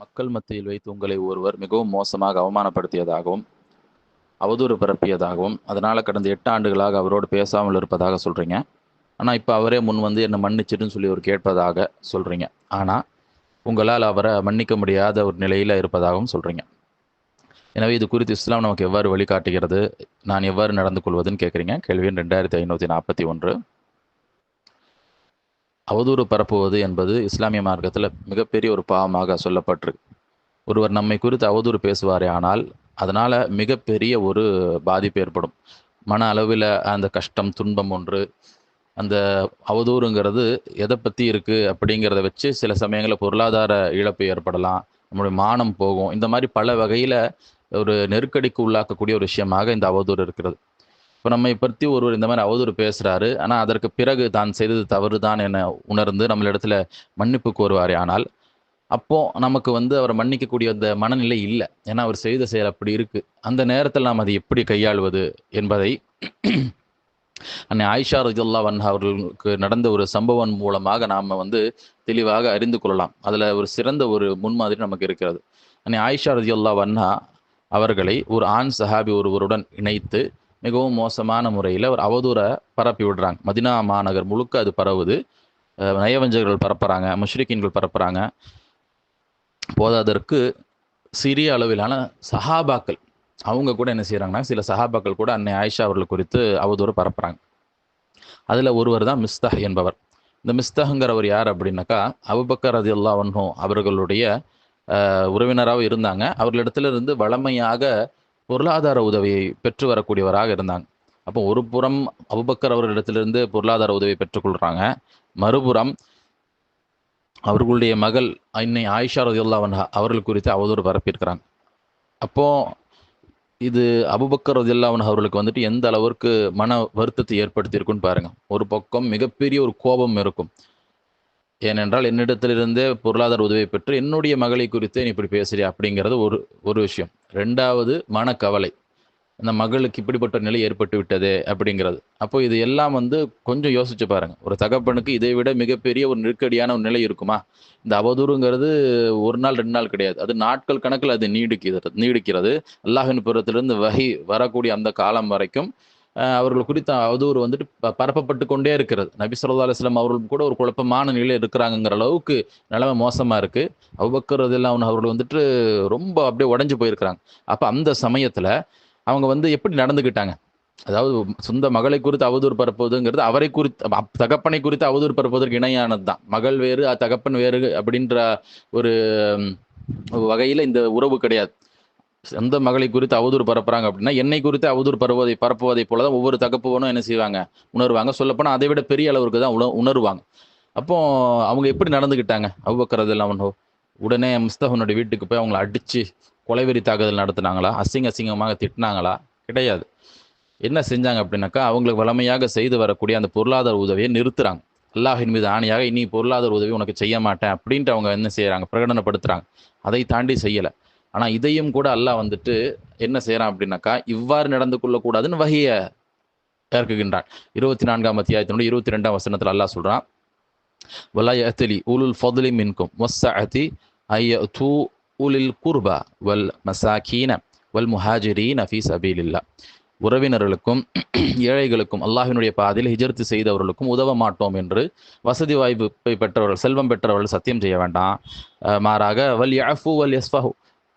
மக்கள் மத்தியில் வைத்து உங்களை ஒருவர் மிகவும் மோசமாக அவமானப்படுத்தியதாகவும் அவதூறு பரப்பியதாகவும் அதனால் கடந்த எட்டு ஆண்டுகளாக அவரோடு பேசாமல் இருப்பதாக சொல்கிறீங்க ஆனால் இப்போ அவரே முன் வந்து என்னை மன்னிச்சிடுன்னு சொல்லி அவர் கேட்பதாக சொல்கிறீங்க ஆனால் உங்களால் அவரை மன்னிக்க முடியாத ஒரு நிலையில் இருப்பதாகவும் சொல்கிறீங்க எனவே இது குறித்து இஸ்லாம் நமக்கு எவ்வாறு வழிகாட்டுகிறது நான் எவ்வாறு நடந்து கொள்வதுன்னு கேட்குறீங்க. கேள்வி ரெண்டாயிரத்தி ஐநூற்றி நாற்பத்தி ஒன்று. அவதூறு பரப்புவது என்பது இஸ்லாமிய மார்க்கத்தில் மிகப்பெரிய ஒரு பாவமாக சொல்லப்பட்டிருக்கு. ஒருவர் நம்மை குறித்து அவதூறு பேசுவாரே ஆனால் அதனால் மிகப்பெரிய ஒரு பாதிப்பு ஏற்படும். மன அளவில் அந்த கஷ்டம் துன்பம் ஒன்று அந்த அவதூறுங்கிறது எதை பற்றி இருக்குது அப்படிங்கிறத வச்சு சில சமயங்களில் பொருளாதார இழப்பு ஏற்படலாம் நம்மளுடைய மானம் போகும். இந்த மாதிரி பல வகையில் ஒரு நெருக்கடிக்கு உள்ளாக்கக்கூடிய ஒரு விஷயமாக இந்த அவதூறு இருக்கிறது. இப்போ நம்மை பற்றி ஒருவர் இந்த மாதிரி அவதூறு பேசுகிறாரு ஆனால் அதற்கு பிறகு தான் செய்தது தவறு தான் என உணர்ந்து நம்மளிடத்துல மன்னிப்பு கோருவார் ஆனால் அப்போது நமக்கு வந்து அவரை மன்னிக்கக்கூடிய அந்த மனநிலை இல்லை. ஏன்னா அவர் செய்த செயல் அப்படி இருக்குது அந்த நேரத்தில் நாம் அதை எப்படி கையாள்வது என்பதை அன்னை ஆயிஷா ரஜுல்லா வன்ஹா அவர்களுக்கு நடந்த ஒரு சம்பவம் மூலமாக நாம் வந்து தெளிவாக அறிந்து கொள்ளலாம். அதில் ஒரு சிறந்த ஒரு முன்மாதிரி நமக்கு இருக்கிறது. அன்னை ஆயிஷா ரஜல்லா வன்ஹா அவர்களை ஒரு ஆண் சஹாபி ஒருவருடன் இணைத்து மிகவும் மோசமான முறையில் ஒரு அவதூறை பரப்பி விடுறாங்க. மதினா மாநகர் முழுக்க அது பரவுது. நயவஞ்சகர்கள் பரப்புகிறாங்க முஷ்ரிக்கின்கள் பரப்புகிறாங்க போதாதற்கு சிறிய அளவிலான சஹாபாக்கள் அவங்க கூட என்ன செய்கிறாங்கன்னா சில சஹாபாக்கள் கூட அன்னை ஆயிஷா அவர்கள் குறித்து அவதூறு பரப்புகிறாங்க அதில் ஒருவர் தான் மிஸ்தஹ் என்பவர். இந்த மிஸ்தஹங்கிறவர் யார் அப்படின்னாக்கா அபுபக்கர் ரதி ஒன்றும் அவர்களுடைய உறவினராகவும் இருந்தாங்க. அவர்களிடத்துல இருந்து வளமையாக பொருளாதார உதவியை பெற்று வரக்கூடியவராக இருந்தாங்க. அப்போ ஒரு புறம் அபுபக்கர் அவர்களிடத்திலிருந்து பொருளாதார உதவி பெற்றுக்கொள்கிறாங்க மறுபுறம் அவர்களுடைய மகள் அன்னை ஆயிஷா ரதியுல்லாவன்ஹா அவர்கள் குறித்து அவதூறு பரப்பியிருக்கிறாங்க. அப்போ இது அபுபக்கர் ரதியுல்லாவன் அவர்களுக்கு வந்துட்டு எந்த அளவிற்கு மன வருத்தத்தை ஏற்படுத்தியிருக்குன்னு பாருங்க. ஒரு பக்கம் மிகப்பெரிய ஒரு கோபம் இருக்கும். ஏனென்றால் என்னிடத்திலிருந்தே பொருளாதார உதவி பெற்று என்னுடைய மகளை குறித்து நீ இப்படி பேசுறியா அப்படிங்கிறது ஒரு ஒரு விஷயம். ரெண்டாவது மனக்கவலை. அந்த மகளுக்கு இப்படிப்பட்ட நிலை ஏற்பட்டு விட்டதே அப்படிங்கிறது. அப்போ இது எல்லாம் வந்து கொஞ்சம் யோசிச்சு பாருங்க. ஒரு தகப்பனுக்கு இதை விட மிகப்பெரிய ஒரு நெருக்கடியான ஒரு நிலை இருக்குமா? இந்த அவதூறுங்கிறது ஒரு நாள் ரெண்டு நாள் கிடையாது. அது நாட்கள் கணக்கில் அது நீடிக்கிறது நீடிக்கிறது. அல்லாஹின் புறத்திலிருந்து வகை வரக்கூடிய அந்த காலம் வரைக்கும் அவர்கள் குறித்த அவதூறு வந்துட்டு பரப்பப்பட்டு கொண்டே இருக்கிறது. நபி சொல்லா அலுவலாம் கூட ஒரு குழப்பமான நிலையில் இருக்கிறாங்கிற அளவுக்கு நிலைமை மோசமாக இருக்குது அவ்வக்கிறது எல்லாம் அவர்கள் வந்துட்டு ரொம்ப அப்படியே உடஞ்சி போயிருக்கிறாங்க. அப்போ அந்த சமயத்தில் அவங்க வந்து எப்படி நடந்துக்கிட்டாங்க? அதாவது சொந்த மகளை குறித்து அவதூறு பரப்புவதுங்கிறது அவரை குறித்து தகப்பனை குறித்து அவதூறு பரப்புவதற்கு இணையானது தான். மகள் வேறு தகப்பன் வேறு அப்படின்ற ஒரு வகையில் இந்த உறவு கிடையாது. சொந்த மகளை குறித்து அவதூறு பரப்புறாங்க அப்படின்னா என்னை குறித்து அவதூறு பரப்புவதை பரப்புவதை போலதான் ஒவ்வொரு தகப்பவனும் என்ன செய்வாங்க? உணர்வாங்க. சொல்லப்போனால் அதை விட பெரிய அளவுக்கு தான் உணர்வாங்க. அப்போ அவங்க எப்படி நடந்துக்கிட்டாங்க அவ்வக்கிறது எல்லாம் உடனே முஸ்தகனுடைய வீட்டுக்கு போய் அவங்கள அடிச்சு கொலைவெறி தாக்குதல் நடத்தினாங்களா? அசிங்க அசிங்கமாக திட்டினாங்களா? கிடையாது. என்ன செஞ்சாங்க அப்படின்னாக்கா அவங்களுக்கு வளமையாக செய்து வரக்கூடிய அந்த பொருளாதார உதவியை நிறுத்துறாங்க. அல்லாஹின் மீது ஆணையாக இனி பொருளாதார உதவி உனக்கு செய்ய மாட்டேன் அப்படின்ட்டு அவங்க என்ன செய்யறாங்க? பிரகடனப்படுத்துறாங்க. அதை தாண்டி செய்யலை. ஆனால் இதையும் கூட அல்லாஹ் வந்துட்டு என்ன செய்கிறான் அப்படின்னாக்கா இவ்வாறு நடந்து கொள்ளக்கூடாதுன்னு வகையை இறக்குகின்றான். இருபத்தி நான்காம் அத்தியாயத்தினுடைய இருபத்தி ரெண்டாம் வசனத்தில் அல்லாஹ் சொல்றான் வலாயத்தலி உலுல் ஃபதுலி மின்கும் வஸ்ஸஅதி ஐய தூ உலில் குர்பா வல் மசாக்கீன வல் முஹாஜிரீன் அபீல் இல்லா உறவினர்களுக்கும் ஏழைகளுக்கும் அல்லாஹினுடைய பாதையில் ஹிஜர்த்து செய்தவர்களுக்கும் உதவ மாட்டோம் என்று வசதி வாய்ப்பை பெற்றவர்கள் செல்வம் பெற்றவர்கள் சத்தியம் செய்ய வேண்டாம். மாறாக வல் யஃபு வல் யஸ்ஃபஹு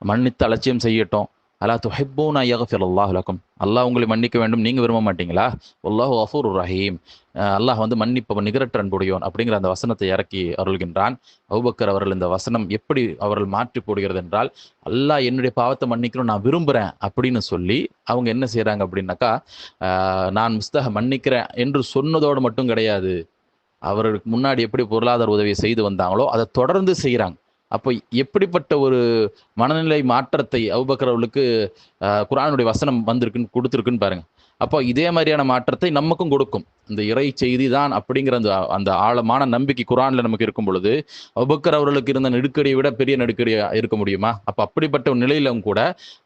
மன்னித்து அலட்சியம் செய்யட்டும். அலா துஹிப்பூன் ஐயகஃபிர் அல்லாஹ் லக்கும். அல்லாஹ் உங்களை மன்னிக்க வேண்டும். நீங்கள் விரும்ப மாட்டீங்களா? அல்லாஹு அஃபூர் ரஹீம். அல்லாஹ் வந்து மன்னிப்பவன் நிகரற்ற அன்புடையோன் அப்படிங்கிற அந்த வசனத்தை இறக்கி அருள்கின்றான். அவுபக்கர் அவர்கள் இந்த வசனம் எப்படி அவர்கள் மாற்றி போடுகிறது என்றால் அல்லாஹ் என்னுடைய பாவத்தை மன்னிக்கணும் நான் விரும்புகிறேன் அப்படின்னு சொல்லி அவங்க என்ன செய்கிறாங்க அப்படின்னாக்கா நான் முஸ்தக மன்னிக்கிறேன் என்று சொன்னதோடு மட்டும் கிடையாது. அவர்களுக்கு முன்னாடி எப்படி பொருளாதார உதவி செய்து வந்தாங்களோ அதை தொடர்ந்து செய்கிறாங்க அப்போ எப்படிப்பட்ட ஒரு மனநிலை மாற்றத்தை அவுபக்கரவர்களுக்கு குரானுடைய வசனம் வந்திருக்குன்னு கொடுத்துருக்குன்னு பாருங்க. அப்போ இதே மாதிரியான மாற்றத்தை நமக்கும் கொடுக்கும். இந்த இறை செய்தி தான் அப்படிங்கிற அந்த அந்த ஆழமான நம்பிக்கை குரான்ல நமக்கு இருக்கும் பொழுது அபுக்கர் அவர்களுக்கு இருந்த நெருக்கடியை விட பெரிய நெருக்கடியாக இருக்க முடியுமா? அப்போ அப்படிப்பட்ட ஒரு நிலையிலும் கூட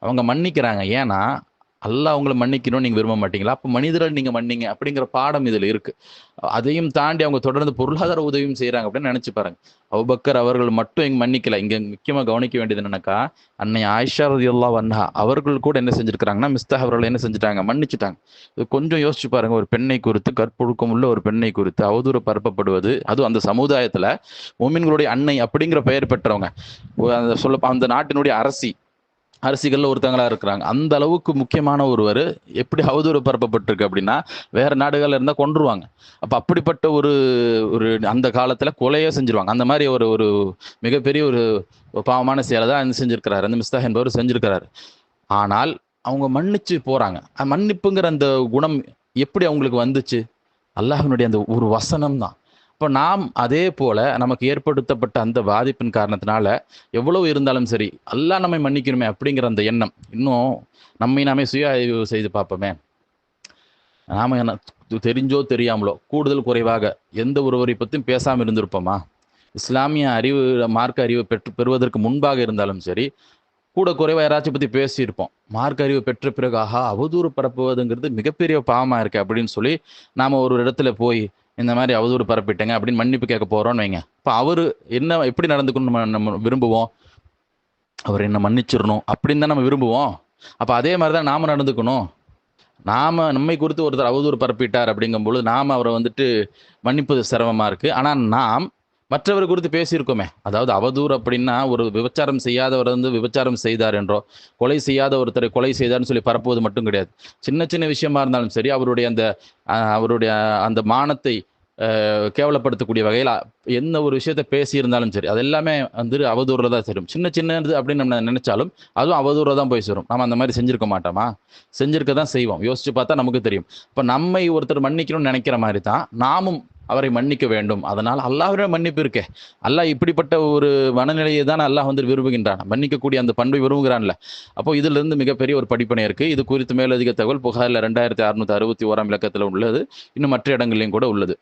அவங்க மன்னிக்கிறாங்க. ஏன்னா அல்லாஹ் அவங்களை மன்னிக்கணும்னு நீங்கள் விரும்ப மாட்டீங்களா? அப்போ மனிதர்கள் நீங்கள் மன்னிங்க அப்படிங்கிற பாடம் இதில் இருக்குது அதையும் தாண்டி அவங்க தொடர்ந்து பொருளாதார உதவியும் செய்கிறாங்க அப்படின்னு நினச்சி பாருங்க. அவுபக்கர் அவர்கள் மட்டும் இங்க மன்னிக்கல. இங்கே முக்கியமாக கவனிக்க வேண்டியது என்னன்னாக்கா, அன்னை ஆயிஷா ரதியுல்லா அன்ஹா அவர்கள் கூட என்ன செஞ்சுருக்கிறாங்கன்னா மிஸ்தா அவர்கள் என்ன செஞ்சுட்டாங்க? மன்னிச்சுட்டாங்க. இது கொஞ்சம் யோசிச்சு பாருங்க. ஒரு பெண்ணை குறித்து கற்பொழுக்கம் உள்ள ஒரு பெண்ணை குறித்து அவதூறு பரப்பப்படுவது, அதுவும் அந்த சமுதாயத்தில் மொமின்களுடைய அன்னை அப்படிங்கிற பெயர் பெற்றவங்க. அந்த சொல்ல அந்த நாட்டினுடைய அரசி. அரசிகளில் ஒருத்தங்களாக இருக்கிறாங்க. அந்த அளவுக்கு முக்கியமான ஒருவர் எப்படி அவதூறு பரப்பப்பட்டிருக்கு அப்படின்னா, வேற நாடுகளில் இருந்தால் கொண்டுருவாங்க அப்போ அப்படிப்பட்ட ஒரு ஒரு அந்த காலத்தில் கொலையே செஞ்சுருவாங்க. அந்த மாதிரி ஒரு ஒரு மிகப்பெரிய ஒரு பாவமான செயலை தான் செஞ்சிருக்கிறாரு. அந்த மிஸ்தாஹ் என்பவர் செஞ்சிருக்கிறாரு. ஆனால் அவங்க மன்னிச்சு போகிறாங்க மன்னிப்புங்கிற அந்த குணம் எப்படி அவங்களுக்கு வந்துச்சு? அல்லாஹினுடைய அந்த ஒரு வசனம் தான். அப்போ நாம் அதே போல நமக்கு ஏற்படுத்தப்பட்ட அந்த பாதிப்பின் காரணத்தினால, எவ்வளவு இருந்தாலும் சரி, எல்லாம் நம்மை மன்னிக்கணுமே அப்படிங்கிற அந்த எண்ணம். இன்னும் நம்மை நாமே சுய ஆய்வு செய்து பார்ப்போமே. நாம் என்ன தெரிஞ்சோ தெரியாமலோ கூடுதல் குறைவாக எந்த ஒருவரை பற்றியும் பேசாமல் இருந்திருப்போமா? இஸ்லாமிய அறிவு, மார்க்க அறிவு பெற்று பெறுவதற்கு முன்பாக இருந்தாலும் சரி, கூட குறைவாக யாராச்சும் பற்றி பேசியிருப்போம். மார்க்க அறிவு பெற்ற பிறகு, ஆஹா! அவதூறு பரப்புவதுங்கிறது மிகப்பெரிய பாவமாக இருக்குது அப்படின்னு சொல்லி, நாம ஒரு இடத்துல போய் இந்த மாதிரி அவதூறு பரப்பிட்டேங்க அப்படின்னு மன்னிப்பு கேட்க போகிறோன்னு வைங்க. இப்போ அவர் என்ன எப்படி நடந்துக்கணும்னு நம்ம விரும்புவோம்? அவர் என்ன மன்னிச்சிடணும் அப்படின்னு தான் நம்ம விரும்புவோம். அப்போ அதே மாதிரி தான் நாம நடந்துக்கணும். நாம நம்மை குறித்து ஒருத்தர் அவதூறு பரப்பிட்டார் அப்படிங்கும்பொழுது, நாம் அவரை வந்துட்டு மன்னிப்பது சிரமமாக இருக்குது ஆனால் நாம் மற்றவர் குறித்து பேசியிருக்கோமே. அதாவது அவதூறு அப்படின்னா, ஒரு விபச்சாரம் செய்யாதவர் வந்து விபச்சாரம் செய்தார் என்றோ, கொலை செய்யாத ஒருத்தரை கொலை செய்தார்னு சொல்லி பரப்புவது மட்டும் கிடையாது. சின்ன சின்ன விஷயமா இருந்தாலும் சரி, அவருடைய அந்த அவருடைய அந்த மானத்தை கேவலப்படுத்தக்கூடிய வகையில் எந்த ஒரு விஷயத்த பேசியிருந்தாலும் சரி, அது எல்லாமே வந்து அவதூறில் தான் சேரும். சின்ன சின்னது அப்படின்னு நம்ம நினச்சாலும் அதுவும் அவதூறில் தான் போய் சேரும். நம்ம அந்த மாதிரி செஞ்சிருக்க மாட்டோமா? செஞ்சிருக்க தான் செய்வோம். யோசிச்சு பார்த்தா நமக்கு தெரியும். இப்போ நம்மை ஒருத்தர் மன்னிக்கணும்னு நினைக்கிற மாதிரி தான், நாமும் அவரை மன்னிக்க வேண்டும். அதனால் அல்லாஹ்விடம் மன்னிப்பு இருக்கே. அல்லாஹ் இப்படிப்பட்ட ஒரு மனநிலையை தான் அல்லாஹ் வந்து விரும்புகின்றான். மன்னிக்கக்கூடிய அந்த பண்பை விரும்புகிறான்ல. அப்போ இதிலிருந்து மிகப்பெரிய ஒரு படிப்பனை இருக்கு. இது குறித்து மேலதிக தகவல் புகாரில் ரெண்டாயிரத்தி அறுநூத்தி அறுபத்தி ஓராம் இலக்கத்தில் உள்ளது. இன்னும் மற்ற இடங்கள்லயும் கூட உள்ளது.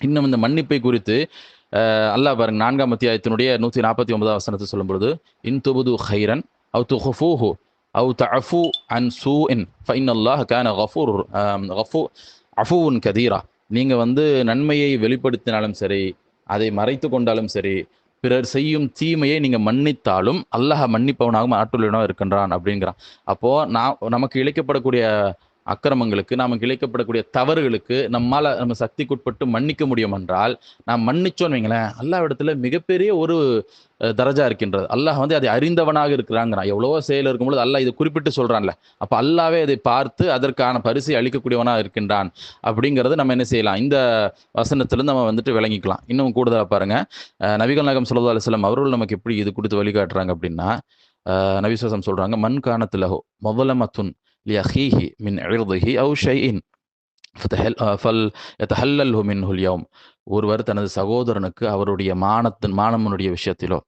இன்னும் இந்த மன்னிப்பை குறித்து அல்லாஹ் பாருங்க நான்காம் அத்தியாயத்தினுடைய 149வது வசனத்தை சொல்லும்பொழுது, "இன் துபுது ஹைரன் அவு துக்ஃபூஹு அவு தஃபு அன் சூ இன் ஃபைன் அல்லாஹ் கேன் கஃபூர் அ கஃபூ அஃபூன் கதீரா." நீங்கள் வந்து நன்மையை வெளிப்படுத்தினாலும் சரி, அதை மறைத்து கொண்டாலும் சரி, பிறர் செய்யும் தீமையை நீங்கள் மன்னித்தாலும், அல்லாஹ் மன்னிப்பவனாகவும் ஆற்றுள்ளவனாக இருக்கின்றான் அப்படிங்கிறான். அப்போது நான் நமக்கு இழைக்கப்படக்கூடிய அக்கிரமங்களுக்கு, நமக்கு இழைக்கப்படக்கூடிய தவறுகளுக்கு நம்மால் நம்ம சக்திக்குட்பட்டு மன்னிக்க முடியும் என்றால், நாம் மன்னிச்சோம்னு வைங்களேன், அல்லாஹ்விடத்துல மிகப்பெரிய ஒரு தரஜா இருக்கின்றது. அல்லாஹ் வந்து அதை அறிந்தவனாக இருக்கிறாங்கிறான். எவ்வளவோ செயல் இருக்கும்பொழுது அல்லாஹ் இதை குறிப்பிட்டு சொல்கிறான்ல அப்போ அல்லாவே அதை பார்த்து அதற்கான பரிசை அளிக்கக்கூடியவனாக இருக்கின்றான். அப்படிங்கிறது நம்ம என்ன செய்யலாம்? இந்த வசனத்திலிருந்து நம்ம வந்துட்டு விளங்கிக்கலாம். இன்னும் கூடுதலாக பாருங்கள் நபிகள் நாயகம் ஸல்லல்லாஹு அலுவலம் அவர்கள் நமக்கு எப்படி இது கொடுத்து வழிகாட்டுறாங்க அப்படின்னா, அ சொல்கிறாங்க மண் காணத்துலகோ வஸல்லம் لأخيه من عرضه أو شيء آه، فليتحلله منه اليوم. ஒருவர் தனது சகோதரனுக்கு அவருடைய மானத்தின் மானமனுடைய விஷயத்திலோ,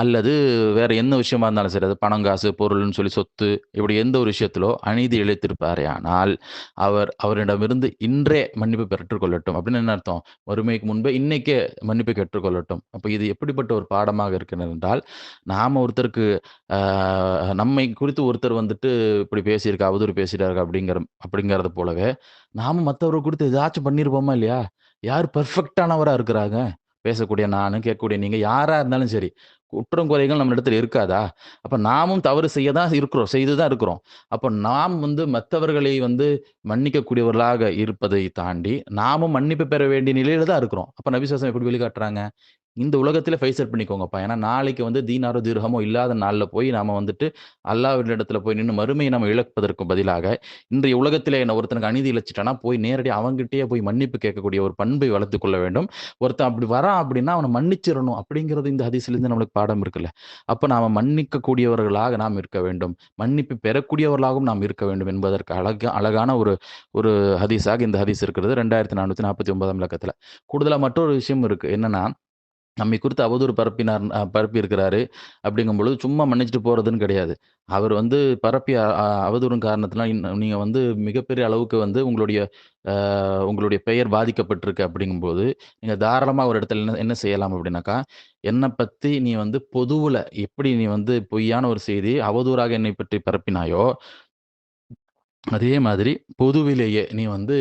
அல்லது வேற என்ன விஷயமா இருந்தாலும் சரி, அது பணம், காசு, பொருள்னு சொல்லி சொத்து, இப்படி எந்த ஒரு விஷயத்திலோ அநீதி இழைத்திருப்பாரேயானால், அவர் அவரிடமிருந்து இன்றே மன்னிப்பு பெற்றுக்கொள்ளட்டும். அப்படின்னு என்ன அர்த்தம்? வறுமைக்கு முன்பே இன்னைக்கே மன்னிப்பு கேட்டுக்கொள்ளட்டும் அப்போ இது எப்படிப்பட்ட ஒரு பாடமாக இருக்கிறது என்றால், நாம் ஒருத்தருக்கு நம்மை குறித்து ஒருத்தர் வந்துட்டு இப்படி பேசியிருக்கா, அவதூறு பேசிட்டாரு அப்படிங்கிற அப்படிங்கிறது போலவே, நாம மற்றவர்கள் குறித்து ஏதாச்சும் பண்ணியிருப்போமா இல்லையா? யார் பர்ஃபெக்டானவராக இருக்கிறாங்க? பேசக்கூடிய நானும் கேட்கக்கூடிய நீங்கள் யாராக இருந்தாலும் சரி. குற்றம் குறைகள் நம்ம இடத்துல இருக்காதா? அப்போ நாமும் தவறு செய்ய தான் இருக்கிறோம். செய்து தான் இருக்கிறோம். அப்போ நாம் வந்து மற்றவர்களை வந்து மன்னிக்கக்கூடியவர்களாக இருப்பதை தாண்டி, நாமும் மன்னிப்பு பெற வேண்டிய நிலையில தான் இருக்கிறோம். அப்போ நபி எப்படி வெளிக்காட்டுறாங்க இந்த உலகத்தில் ஃபைசர் பண்ணிக்கோங்கப்பா. ஏன்னா நாளைக்கு வந்து தீனாரோ, திர்ஹமோ இல்லாத நாளில் போய் நாம வந்துட்டு இடத்துல போய் நின்று மறுமையை நம்ம இழப்பதற்கு பதிலாக, இன்றைய உலகத்தில் என்ன ஒருத்தனுக்கு அநீதி இழைச்சுட்டான்னா, போய் நேரடியாக அவங்ககிட்டயே போய் மன்னிப்பு கேட்கக்கூடிய ஒரு பண்பை வளர்த்து கொள்ள வேண்டும். ஒருத்தன் அப்படி வரான் அப்படின்னா, அவனை மன்னிச்சிடணும் அப்படிங்கிறது இந்த ஹதிசிலிருந்து நம்மளுக்கு பாடம் இருக்குல்ல. அப்போ நாம் மன்னிக்கக்கூடியவர்களாக நாம் இருக்க வேண்டும். மன்னிப்பு பெறக்கூடியவர்களாகவும் நாம் இருக்க வேண்டும் என்பதற்கு அழக அழகான ஒரு ஒரு ஹதீஸாக இந்த ஹதீஸ் இருக்கிறது. ரெண்டாயிரத்தி நானூற்றி நாற்பத்தி ஒன்பதாம் இலக்கத்தில் கூடுதலாக மற்றொரு விஷயம் இருக்குது என்னென்னா நம்மை குறித்து அவதூறு பரப்பினார் பரப்பியிருக்கிறாரு பரப்பி இருக்கிறாரு அப்படிங்கும்பொழுது, சும்மா மன்னிச்சுட்டு போகிறதுன்னு கிடையாது. அவர் வந்து பரப்பிய அவதூறும் காரணத்தினால் நீங்கள் வந்து மிகப்பெரிய அளவுக்கு வந்து உங்களுடைய உங்களுடைய பெயர் பாதிக்கப்பட்டிருக்கு அப்படிங்கும்போது, நீங்கள் தாராளமாக ஒரு இடத்துல என்ன என்ன செய்யலாம் அப்படின்னாக்கா, என்னை பற்றி நீ வந்து பொதுவில் எப்படி நீ வந்து பொய்யான ஒரு செய்தி, அவதூறாக என்னை பற்றி பரப்பினாயோ அதே மாதிரி பொதுவிலேயே நீ வந்து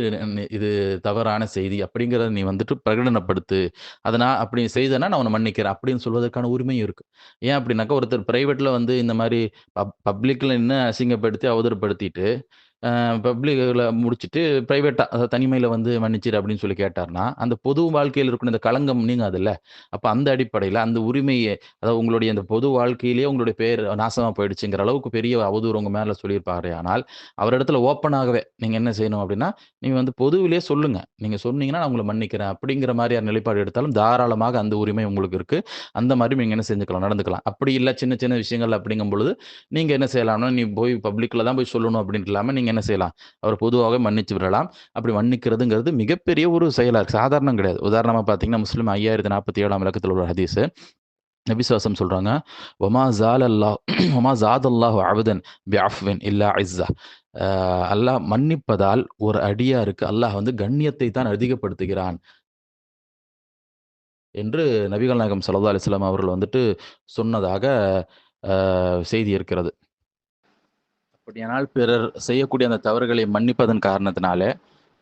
இது தவறான செய்தி அப்படிங்கிறத நீ வந்துட்டு பிரகடனப்படுத்து. அதை நான் அப்படி செய்தனா நான் உன்னை மன்னிக்கிறேன் அப்படின்னு சொல்வதற்கான உரிமையும் இருக்கு. ஏன் அப்படின்னாக்கா ஒருத்தர் பிரைவேட்ல வந்து இந்த மாதிரி பப் பப்ளிக்ல என்ன அசிங்கப்படுத்தி அவதரப்படுத்திட்டு பப்ளிக்கில் முடிச்சுட்டு ப்ரைவேட்டாக அதாவது தனிமையில் வந்து மன்னிச்சிரு அப்படின்னு சொல்லி கேட்டார்னா அந்த பொது வாழ்க்கையில் இருக்கிற இந்த களங்கம் நீங்காதுல்ல? அப்போ அந்த அடிப்படையில் அந்த உரிமையை அதாவது உங்களுடைய அந்த பொது வாழ்க்கையிலேயே உங்களுடைய பேர் நாசமாக போயிடுச்சுங்கிற அளவுக்கு பெரிய அவதூறு உங்கள் மேலே சொல்லியிருப்பாரு ஆனால் அவரிடத்துல ஓப்பனாகவே நீங்கள் என்ன செய்யணும் அப்படின்னா நீங்கள் வந்து பொதுவிலே சொல்லுங்கள் நீங்கள் சொன்னீங்கன்னா நான் உங்களை மன்னிக்கிறேன் அப்படிங்கிற மாதிரியான நிலைப்பாடு எடுத்தாலும் தாராளமாக அந்த உரிமை உங்களுக்கு இருக்குது அந்த மாதிரி நீங்கள் என்ன செஞ்சுக்கலாம் நடந்துக்கலாம். அப்படி இல்லை சின்ன சின்ன விஷயங்கள் அப்படிங்கும் பொழுது நீங்கள் என்ன செய்யலாம்னா நீ போய் பப்ளிக்கில் தான் போய் சொல்லணும் அப்படின்னு நீங்கள் நீங்கள் என்ன செய்யலாம்? அவர் பொதுவாக மன்னிச்சு விடலாம். அப்படி மன்னிக்கிறதுங்கிறது மிகப்பெரிய ஒரு செயலா இருக்கு. சாதாரணம் கிடையாது. உதாரணமா பாத்தீங்கன்னா முஸ்லீம் ஐயாயிரத்தி நாற்பத்தி ஏழாம் இலக்கத்தில் உள்ள ஹதீஸ். நபிசுவாசம் சொல்றாங்க ஒமா ஜால் அல்லாஹ் ஒமா ஜாத் அல்லாஹ் அபதன் பியாஃப்வின் இல்லா இஸ்ஸா. அஹ் அல்லாஹ் மன்னிப்பதால் ஒரு அடியாருக்கு அல்லாஹ் வந்து கண்ணியத்தை தான் அதிகப்படுத்துகிறான். என்று நபிகள் நாயகம் ஸல்லல்லாஹு அலிஸ்லாம் அவர்கள் வந்துட்டு சொன்னதாக செய்தி இருக்கிறது. அப்படியானால் பிறர் செய்யக்கூடிய அந்த தவறுகளை மன்னிப்பதன் காரணத்தினாலே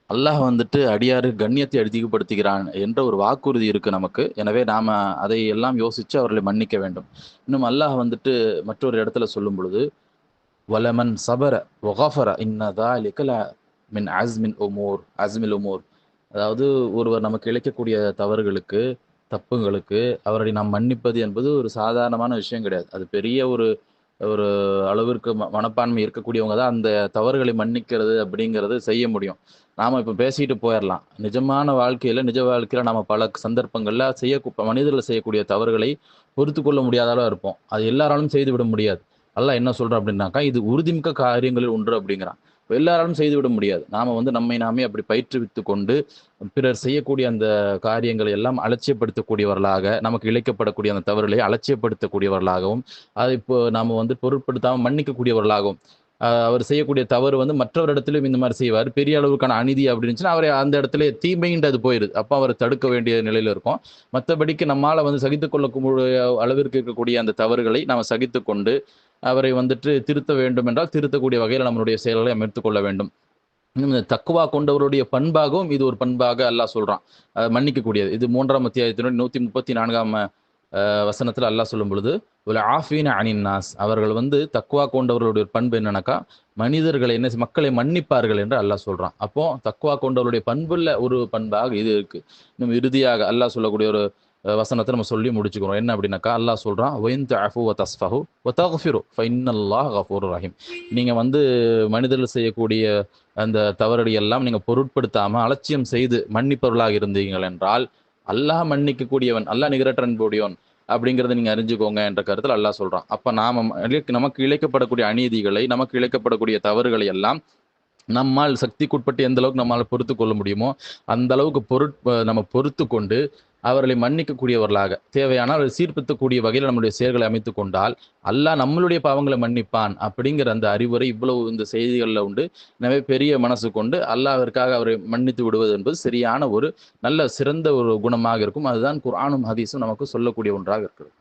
அல்லாஹ் வந்துட்டு அடியாறு கண்ணியத்தை அதிகப்படுத்துகிறான் என்ற ஒரு வாக்குறுதி இருக்கு நமக்கு. எனவே நாம அதை எல்லாம் யோசிச்சு அவர்களை மன்னிக்க வேண்டும். இன்னும் அல்லாஹ் வந்துட்டு மற்றொரு இடத்துல சொல்லும் பொழுது வலமன் சபர ஒகாஃபர இன்னதா லிக்கல மின் அஸ்மின் உமோர். அஸ்மில் உமோர். அதாவது ஒருவர் நமக்கு இழைக்கக்கூடிய தவறுகளுக்கு தப்புங்களுக்கு அவரை நாம் மன்னிப்பது என்பது ஒரு சாதாரணமான விஷயம் கிடையாது. அது பெரிய ஒரு ஒரு அளவிற்கு ம- மனப்பான்மை இருக்கக்கூடியவங்க தான் அந்த தவறுகளை மன்னிக்கிறது அப்படிங்கிறது செய்ய முடியும். நாம் இப்போ பேசிட்டு போயிடலாம் நிஜமான வாழ்க்கையில் நிஜ வாழ்க்கையில் நம்ம பல சந்தர்ப்பங்களில் செய்ய மனிதர்கள் செய்யக்கூடிய தவறுகளை பொறுத்து கொள்ள முடியாதாலும் இருப்போம். அது எல்லாராலும் செய்து விட முடியாது. அல்ல என்ன சொல்கிறோம் அப்படின்னாக்கா இது உறுதிமிக்க காரியங்களில் ஒன்று அப்படிங்கிறான். எல்லாராலும் செய்து விட முடியாது. நாம வந்து நம்மை நாமே அப்படி பயிற்றுவித்து கொண்டு பிறர் செய்யக்கூடிய அந்த காரியங்களை எல்லாம் அலட்சியப்படுத்தக்கூடியவர்களாக நமக்கு இழைக்கப்படக்கூடிய அந்த தவறுகளை அலட்சியப்படுத்தக்கூடியவர்களாகவும் அதை இப்போ நாம வந்து பொருட்படுத்தாமல் மன்னிக்கக்கூடியவர்களாகவும் அவர் செய்யக்கூடிய தவறு வந்து மற்றவரிடத்திலும் இந்த மாதிரி செய்வார். பெரிய அளவுக்கான அநீதி அப்படின்னு இருந்துச்சுன்னா அவரை அந்த இடத்துல தீமைன்றது அது போயிருது. அப்போ அவரை தடுக்க வேண்டிய நிலையில இருக்கும். மற்றபடிக்கு நம்மால வந்து சகித்துக்கொள்ளக்கூடிய அளவிற்கு இருக்கக்கூடிய அந்த தவறுகளை நாம் சகித்து கொண்டு அவரை வந்துட்டு திருத்த வேண்டும் என்றால் திருத்தக்கூடிய வகையில் நம்மளுடைய செயல்களை அமைத்துக் கொள்ள வேண்டும். இன்னும் தக்குவா கொண்டவருடைய பண்பாகவும் இது ஒரு பண்பாக அல்லாஹ் சொல்றான். அஹ் மன்னிக்கக்கூடியது. இது மூன்றாம் அத்தியாயத்தினுடைய நூத்தி முப்பத்தி நான்காம் வசனத்தில் அல்லாஹ் சொல்லும் பொழுது ஒரு ஆஃபீன அனின் நாஸ். அவர்கள் வந்து தக்குவா கொண்டவர்களுடைய பண்பு என்னன்னாக்கா மனிதர்களை என்ன மக்களை மன்னிப்பார்கள் என்று அல்லாஹ் சொல்றான். அப்போ தக்குவா கொண்டவருடைய பண்புள்ள ஒரு பண்பாக இது இருக்கு. இன்னும் இறுதியாக அல்லாஹ் சொல்லக்கூடிய ஒரு வசனத்தை நம்ம சொல்லி முடிச்சுக்கிறோம். என்ன அப்படின்னாக்கா அல்லாஹ் சொல்றான் ஒயின் தஃபு ஒ தஸ்ஃபஹு வ தஃபிரு ஃபைன்னல்லாஹ் கஃபூர் ரஹீம். நீங்க வந்து மனிதர்கள் செய்யக்கூடிய அந்த தவறடி எல்லாம் நீங்க பொருட்படுத்தாம அலட்சியம் செய்து மன்னிப்பவர்களாக இருந்தீர்கள் என்றால் அல்லாஹ் மன்னிக்கக்கூடியவன் அல்லாஹ் நிகரற்றன் கூடியவன் அப்படிங்கிறத நீங்க அறிஞ்சுக்கோங்க என்ற கருத்தில் அல்லாஹ் சொல்றான். அப்ப நாம நமக்கு இழைக்கப்படக்கூடிய அநீதிகளை நமக்கு இழைக்கப்படக்கூடிய தவறுகளை எல்லாம் நம்மால் சக்திக்குட்பட்டு எந்த அளவுக்கு நம்மால் பொறுத்து கொள்ள முடியுமோ அந்த அளவுக்கு பொருட் நம்ம பொறுத்து கொண்டு அவர்களை மன்னிக்கக்கூடியவர்களாக தேவையானால் அவரை சீர்பித்தக்கூடிய வகையில் நம்முடைய செயல்களை அமைத்து கொண்டால் அல்லாஹ் நம்மளுடைய பாவங்களை மன்னிப்பான் அப்படிங்கிற அந்த அறிவுரை இவ்வளவு இந்த செய்திகளில் உண்டு. எனவே பெரிய மனசு கொண்டு அல்லாஹிற்காக அவரை மன்னித்து விடுவது என்பது சரியான ஒரு நல்ல சிறந்த ஒரு குணமாக இருக்கும். அதுதான் குரானும் ஹதீஸும் நமக்கு சொல்லக்கூடிய ஒன்றாக இருக்கிறது.